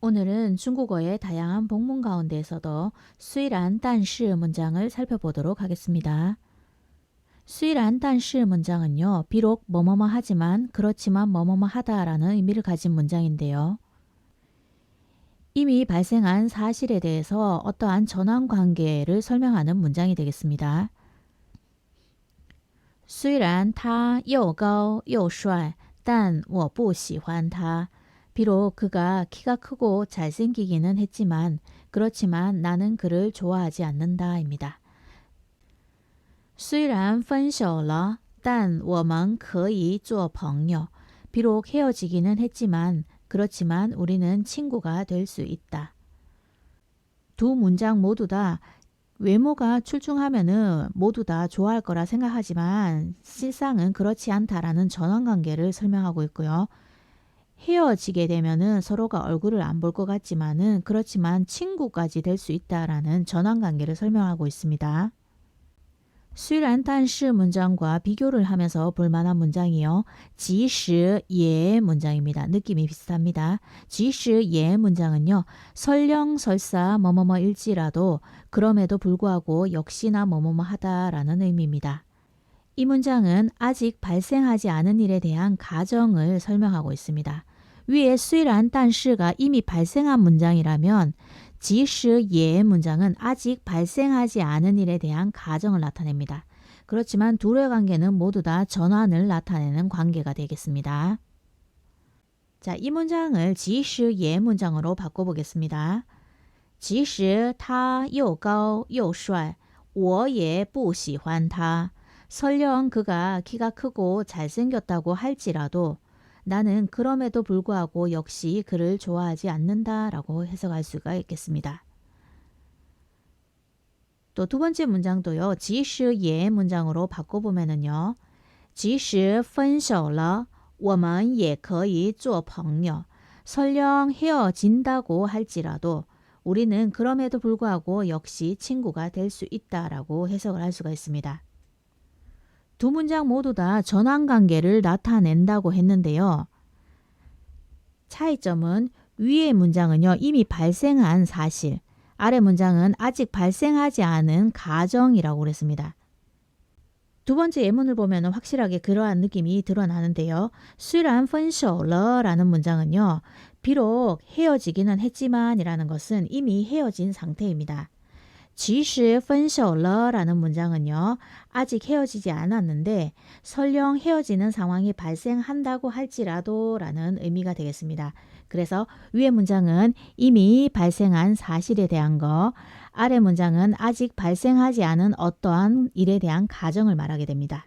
오늘은 중국어의 다양한 복문 가운데에서도 수이란 단시 문장을 살펴보도록 하겠습니다. 수이란 단시 문장은요, 비록 뭐뭐뭐 하지만 그렇지만 뭐뭐뭐 하다라는 의미를 가진 문장인데요. 이미 발생한 사실에 대해서 어떠한 전환 관계를 설명하는 문장이 되겠습니다. 虽然他又高又帅，但我不喜欢他。 비록 그가 키가 크고 잘생기기는 했지만 그렇지만 나는 그를 좋아하지 않는다입니다. 虽然分手了,但我们可以做朋友. 비록 헤어지기는 했지만 그렇지만 우리는 친구가 될 수 있다. 두 문장 모두 다 외모가 출중하면은 모두 다 좋아할 거라 생각하지만 실상은 그렇지 않다라는 전환관계를 설명하고 있고요. 헤어지게 되면은 서로가 얼굴을 안 볼 것 같지만은 그렇지만 친구까지 될 수 있다라는 전환관계를 설명하고 있습니다. 수란 단시 문장과 비교를 하면서 볼만한 문장이요. 지시 예 문장입니다. 느낌이 비슷합니다. 지시 예 문장은요. 설령 설사 뭐뭐뭐 일지라도 그럼에도 불구하고 역시나 뭐뭐뭐 하다라는 의미입니다. 이 문장은 아직 발생하지 않은 일에 대한 가정을 설명하고 있습니다. 위에 虽然但是가 이미 발생한 문장이라면 即使예 문장은 아직 발생하지 않은 일에 대한 가정을 나타냅니다. 그렇지만 둘의 관계는 모두 다 전환을 나타내는 관계가 되겠습니다. 자, 이 문장을 即使예 문장으로 바꿔보겠습니다. 即使他又高又帅,我也不喜欢他. 설령 그가 키가 크고 잘생겼다고 할지라도 나는 그럼에도 불구하고 역시 그를 좋아하지 않는다라고 해석할 수가 있겠습니다. 또 두 번째 문장도요. 即使예 문장으로 바꿔보면은요. 即使分手了,我们也可以做朋友. 설령 헤어진다고 할지라도 우리는 그럼에도 불구하고 역시 친구가 될 수 있다라고 해석을 할 수가 있습니다. 두 문장 모두 다 전환관계를 나타낸다고 했는데요. 차이점은 위의 문장은요, 이미 발생한 사실, 아래 문장은 아직 발생하지 않은 가정이라고 그랬습니다. 두 번째 예문을 보면 확실하게 그러한 느낌이 드러나는데요. 수란 펀셔러라는 문장은요. 비록 헤어지기는 했지만이라는 것은 이미 헤어진 상태입니다. 지시 펀셔러라는 문장은요. 아직 헤어지지 않았는데 설령 헤어지는 상황이 발생한다고 할지라도라는 의미가 되겠습니다. 그래서 위의 문장은 이미 발생한 사실에 대한 거, 아래 문장은 아직 발생하지 않은 어떠한 일에 대한 가정을 말하게 됩니다.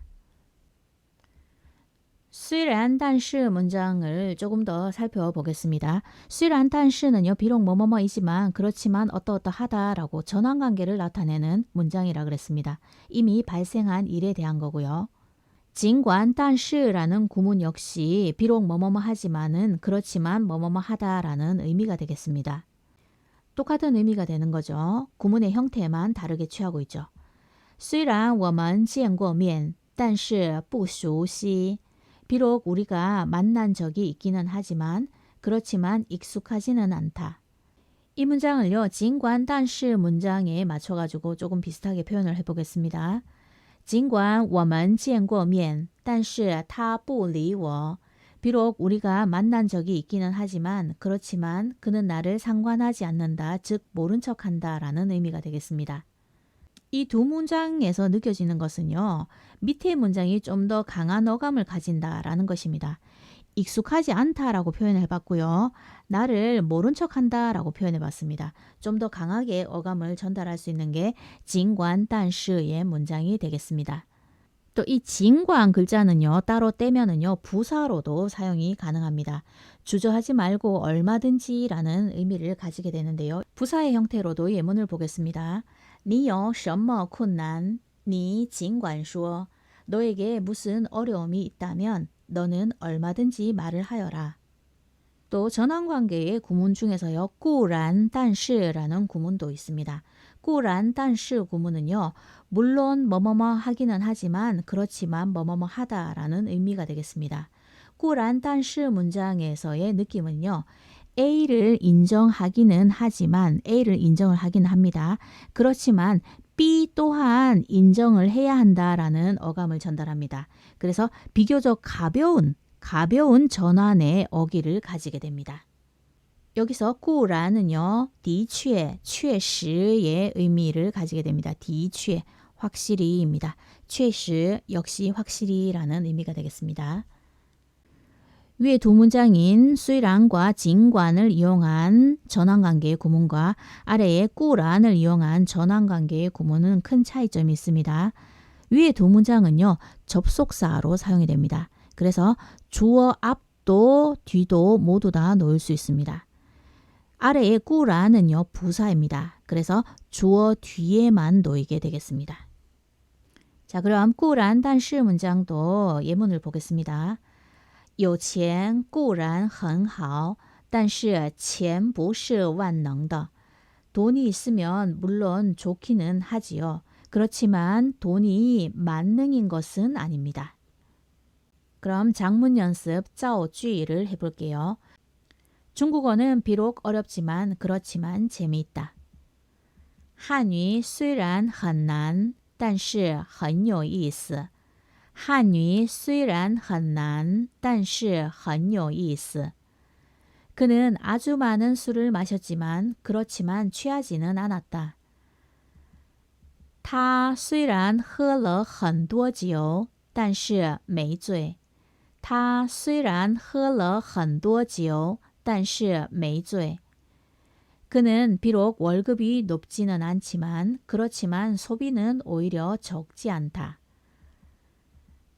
虽然但是 문장을 조금 더 살펴보겠습니다. 虽然但是는요. 비록 뭐뭐뭐이지만 그렇지만 어떠어떠하다라고 전환관계를 나타내는 문장이라 그랬습니다. 이미 발생한 일에 대한 거고요. 尽管但是라는 구문 역시 비록 뭐뭐뭐 하지만은 그렇지만 뭐뭐뭐 하다라는 의미가 되겠습니다. 똑같은 의미가 되는 거죠. 구문의 형태만 다르게 취하고 있죠. 虽然我们见过面但是不熟悉 비록 우리가 만난 적이 있기는 하지만 그렇지만 익숙하지는 않다. 이 문장을요. 진관 단시 문장에 맞춰가지고 조금 비슷하게 표현을 해보겠습니다. 尽管我们见过面,但是他不理我. 비록 우리가 만난 적이 있기는 하지만 그렇지만 그는 나를 상관하지 않는다. 즉 모른 척한다 라는 의미가 되겠습니다. 이 두 문장에서 느껴지는 것은요. 밑에 문장이 좀 더 강한 어감을 가진다라는 것입니다. 익숙하지 않다라고 표현해 봤고요. 나를 모른 척 한다라고 표현해 봤습니다. 좀 더 강하게 어감을 전달할 수 있는 게 진관 단시의 문장이 되겠습니다. 또 이 진관 글자는요. 따로 떼면은요. 부사로도 사용이 가능합니다. 주저하지 말고 얼마든지라는 의미를 가지게 되는데요. 부사의 형태로도 예문을 보겠습니다. 你有什么困难?你尽管说. 너에게 무슨 어려움이 있다면 너는 얼마든지 말을 하여라. 또 전환관계의 구문 중에서요. 꾸란 단시라는 구문도 있습니다. 꾸란 단시 구문은요. 물론 뭐뭐뭐 하기는 하지만 그렇지만 뭐뭐뭐 하다라는 의미가 되겠습니다. 꾸란 단시 문장에서의 느낌은요. A를 인정하기는 하지만 A를 인정을 하긴 합니다. 그렇지만 B 또한 인정을 해야 한다라는 어감을 전달합니다. 그래서 비교적 가벼운 가벼운 전환의 어기를 가지게 됩니다. 여기서 꾸라는요, 디취, 취시의 의미를 가지게 됩니다. 디취, 확실히입니다. 취시 역시 확실히라는 의미가 되겠습니다. 위에 두 문장인 수이란과 진관을 이용한 전환관계의 구문과 아래의 꾸란을 이용한 전환관계의 구문은 큰 차이점이 있습니다. 위에 두 문장은요, 접속사로 사용이 됩니다. 그래서 주어 앞도 뒤도 모두 다 놓을 수 있습니다. 아래의 꾸란은요, 부사입니다. 그래서 주어 뒤에만 놓이게 되겠습니다. 자, 그럼 꾸란 단시 문장도 예문을 보겠습니다. 有钱固然很好,但是钱不是万能的. 돈이 있으면 물론 좋기는 하지요. 그렇지만 돈이 만능인 것은 아닙니다. 그럼 장문 연습 짜오쥐를 해볼게요. 중국어는 비록 어렵지만 그렇지만 재미있다. 한유 虽然很难,但是很有意思. 汉语虽然很难, 但是很有意思. 그는 아주 많은 술을 마셨지만 그렇지만 취하지는 않았다. 他虽然喝了很多酒,但是没醉.他虽然喝了很多酒,但是没醉. 그는 비록 월급이 높지는 않지만 그렇지만 소비는 오히려 적지 않다.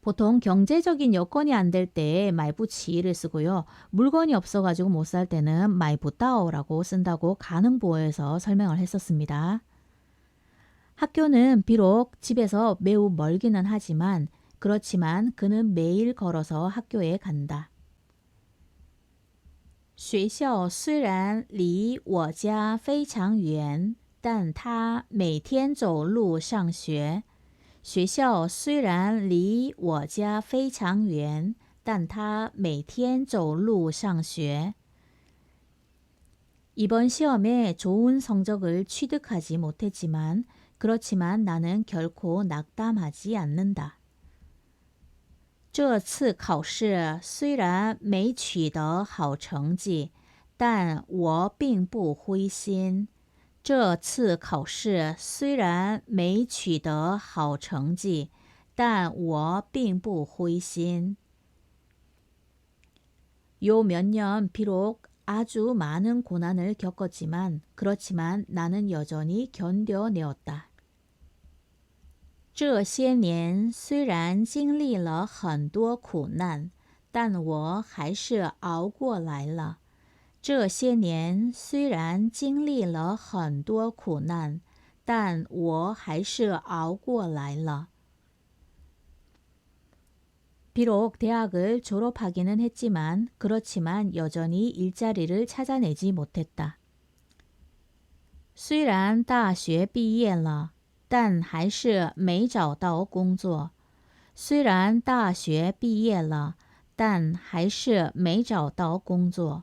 보통 경제적인 여건이 안 될 때 말부치를 쓰고요. 물건이 없어가지고 못 살 때는 마이부따오라고 쓴다고 가능보어에서 설명을 했었습니다. 학교는 비록 집에서 매우 멀기는 하지만 그렇지만 그는 매일 걸어서 학교에 간다. 学校虽然离我家非常远，但他每天走路上学。 学校虽然离我家非常远，但他每天走路上学。이번시험에좋은성적을취득하지못했지만그렇지만나는결코낙담하지않는다这次考试虽然没取得好成绩，但我并不灰心。 这次考试虽然没取得好成绩，但我并不灰心。요몇년비록아주많은고난을겪었지만그렇지만나는여전히견뎌내었다这些年虽然经历了很多苦难，但我还是熬过来了。 这些年虽然经历了很多苦难，但我还是熬过来了。비록대학을졸업하기는했지만그렇지만여전히일자리를찾아내지못했다虽然大学毕业了，但还是没找到工作。虽然大学毕业了，但还是没找到工作。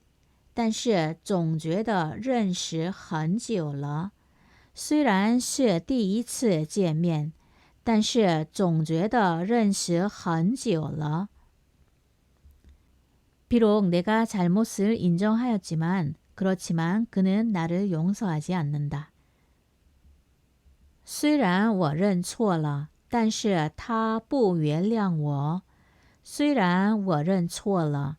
但是总觉得认识很久了。虽然是第一次见面，但是总觉得认识很久了。 비록 내가 잘못을 인정하였지만 그렇지만 그는 나를 용서하지 않는다. 虽然我认错了，但是他不原谅我。虽然我认错了，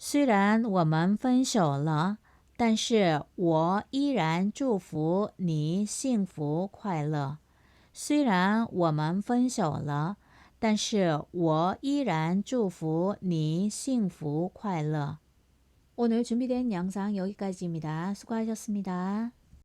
虽然我们分手了，但是我依然祝福你幸福快乐。虽然我们分手了。但是我依然祝福你幸福快乐。오늘준비된영상여기까지입니다수고하셨습니다